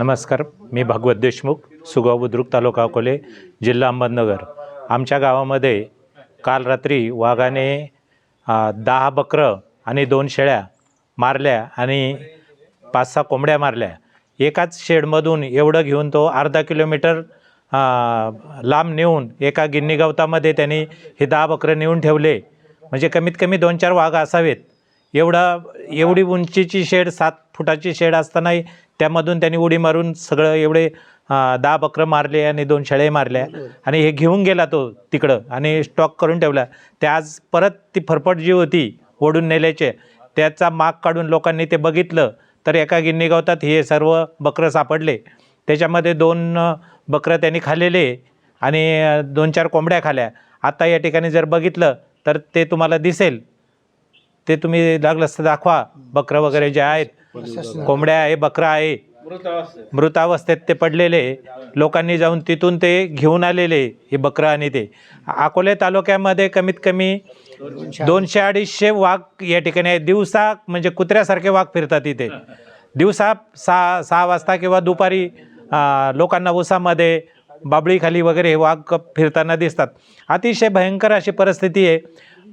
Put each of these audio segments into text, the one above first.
नमस्कार मी भागवत देशमुख सुगाव बुद्रुक तालुका अकोले जिल्हा अहमदनगर. आमच्या गावामध्ये काल रात्री वाघाने दहा बकरं आणि दोन शेळ्या मारल्या आणि पाच सहा कोंबड्या मारल्या. एकाच शेडमधून एवढं घेऊन तो अर्धा किलोमीटर लांब नेऊन एका गिन्नी गवतामध्ये त्यांनी हे दहा बकरं नेऊन ठेवले. म्हणजे कमीत कमी दोन चार वाघ असावेत. एवढा एवढी उंचीची शेड सात फुटाची शेड असतानाही त्यामधून त्यांनी उडी मारून सगळं एवढे दहा बकरं मारले आणि दोन शेळे मारल्या. आणि हे घेऊन गेला तो तिकडं आणि स्टॉक करून ठेवला. ते आज परत ती फरफट जी होती ओढून नेल्याचे त्याचा माग काढून लोकांनी ते बघितलं. तर एका गिन्नी गवतात हे सर्व बकरं सापडले. त्याच्यामध्ये दोन बकरं त्यांनी खाल्लेले आणि दोन चार कोंबड्या खाल्या. आता या ठिकाणी जर बघितलं तर ते तुम्हाला दिसेल. ते तुम्ही लागलं असतं दाखवा. बकरं वगैरे जे आहेत कोंबड्या आहे बकरं आहे मृतावस्थेत ते पडलेले. लोकांनी जाऊन तिथून ते घेऊन आलेले हे बकरं आणि ते. अकोले तालुक्यामध्ये कमीत कमी दोनशे अडीचशे वाघ या ठिकाणी आहेत. दिवसा म्हणजे कुत्र्यासारखे वाघ फिरतात इथे. दिवसा सहा सहा वाजता किंवा दुपारी लोकांना उसामध्ये बाबळीखाली वगैरे हे वाघ फिरताना दिसतात. अतिशय भयंकर अशी परिस्थिती आहे.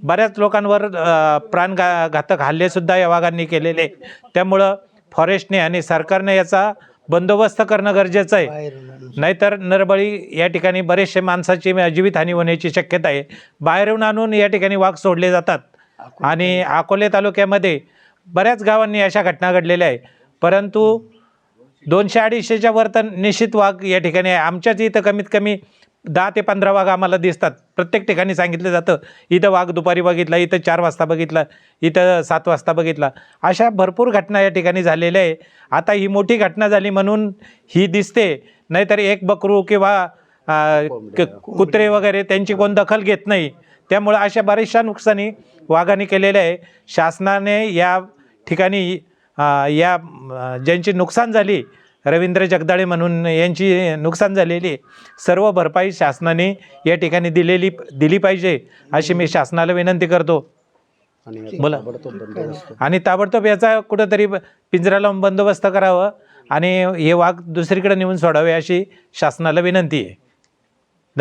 बऱ्याच लोकांवर अ, प्राणघा घातक हल्लेसुद्धा या वाघांनी केलेले. त्यामुळं फॉरेस्टने आणि सरकारने याचा बंदोबस्त करणं गरजेचं आहे. नाहीतर नरबळी या ठिकाणी बरेचसे माणसाची जीवितहानी होण्याची शक्यता आहे. बाहेरून आणून या ठिकाणी वाघ सोडले जातात. आणि अकोले तालुक्यामध्ये बऱ्याच गावांनी अशा घटना घडलेल्या आहे परंतु दोनशे अडीचशेच्या वर तर निश्चित वाघ या ठिकाणी आहे. आमच्याच इथं कमीत कमी दहा ते पंधरा वाघ आम्हाला दिसतात. प्रत्येक ठिकाणी सांगितलं जातं. इथं वाघ दुपारी बघितला इथं चार वाजता बघितला इथं सात वाजता बघितला. अशा भरपूर घटना या ठिकाणी झालेल्या आहे. आता ही मोठी घटना झाली म्हणून ही दिसते. नाहीतर एक बकरू किंवा क- कुत्रे वगैरे त्यांची कोण दखल घेत नाही. त्यामुळं अशा बऱ्याचशा नुकसानी वाघाने केलेल्या आहे. शासनाने या ठिकाणी या ज्यांची नुकसान झाली रवींद्र जगदाळे म्हणून यांची नुकसान झालेली. सर्व भरपाई शासनाने या ठिकाणी दिलेली दिली पाहिजे अशी मी शासनाला विनंती करतो. बोला. आणि ताबडतोब याचा कुठंतरी पिंजरा लावून बंदोबस्त करावं आणि हे वाघ दुसरीकडे नेऊन सोडावे अशी शासनाला विनंती आहे.